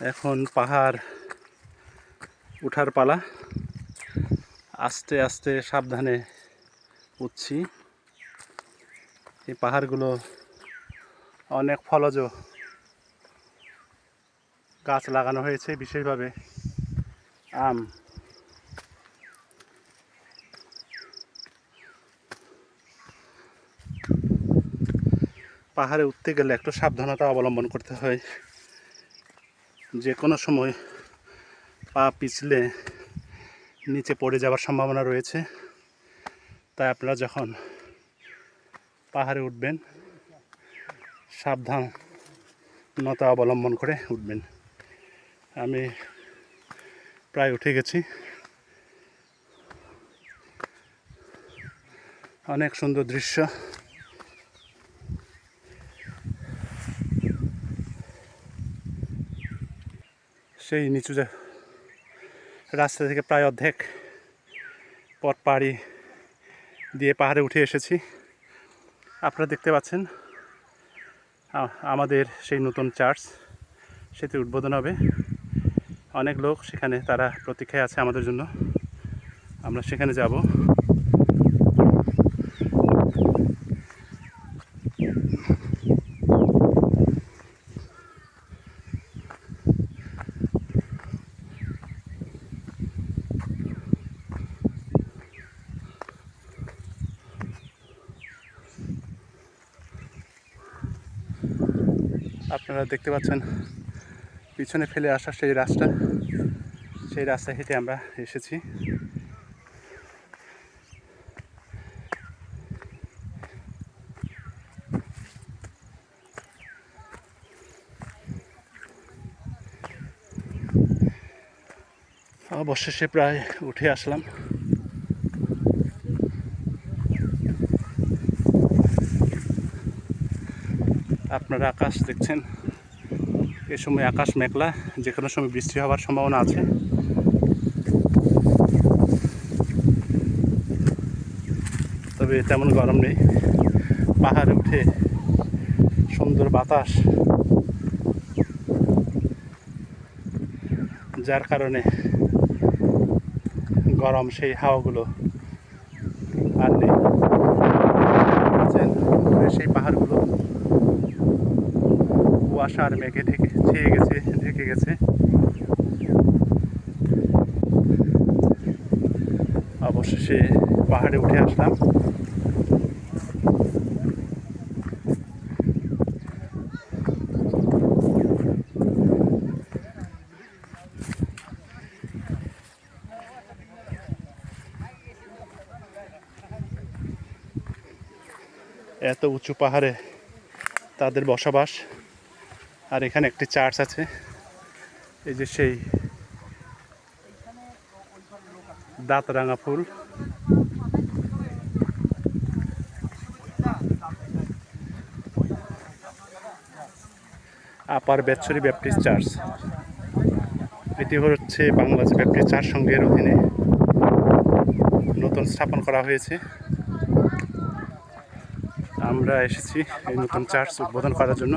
এখন পাহাড় উঠার পালা। আস্তে আস্তে সাবধানে উঠছি। এই পাহাড়গুলো অনেক ফলজ। গাছ লাগানো হয়েছে বিশেষভাবে। আম। পাহাড়ে উঠতে গেলে একটু সাবধানতা অবলম্বন করতে হয়। যে কোনো সময় পা পিছলে নিচে পড়ে যাওয়ার সম্ভাবনা রয়েছে। তাই আপনারা যখন পাহাড়ে উঠবেন, সাবধানতা অবলম্বন করে উঠবেন। আমি প্রায় উঠে গেছি। অনেক সুন্দর দৃশ্য। সেই নিচু রাস্তা থেকে প্রায় অর্ধেক পথ পাড়ি দিয়ে পাহাড়ে উঠে এসেছি। আপনারা দেখতে পাচ্ছেন আমাদের সেই নতুন চার্চ, সেটি উদ্বোধন হবে। অনেক লোক সেখানে তারা প্রতীক্ষায় আছে আমাদের জন্য। আমরা সেখানে যাব। আপনারা দেখতে পাচ্ছেন, পিছনে ফেলে আসা সেই রাস্তা সেই রাস্তা হেঁটে আমরা এসেছি। অবশেষে প্রায় উঠে আসলাম। আপনারা আকাশ দেখছেন, এ সময় আকাশ মেঘলা যে কোনো সময় বৃষ্টি হওয়ার সম্ভাবনা আছে। তবে তেমন গরম নেই। পাহাড়ে উঠে সুন্দর বাতাস। যার কারণে গরম সেই হাওয়াগুলো আর নেই। সেই পাহাড়গুলো কুয়াশা আর মেঘে ঢেকে ছেয়ে গেছে, ঢেকে গেছে। অবশেষে পাহাড়ে উঠে আসলাম। এত উঁচু পাহাড়ে তাদের বসবাস। আর এখানে একটি চার্চ আছে। এই যে সেই দাঁতরাঙা ফুল। আপার বেচ্ছরি ব্যাপটিস্ট চার্চ। এটি হচ্ছে বাংলাদেশ ব্যাপটিস্ট চার্চ সংঘের অধীনে নতুন স্থাপন করা হয়েছে। আমরা এসেছি এই নতুন চার্চ উদ্বোধন করার জন্য।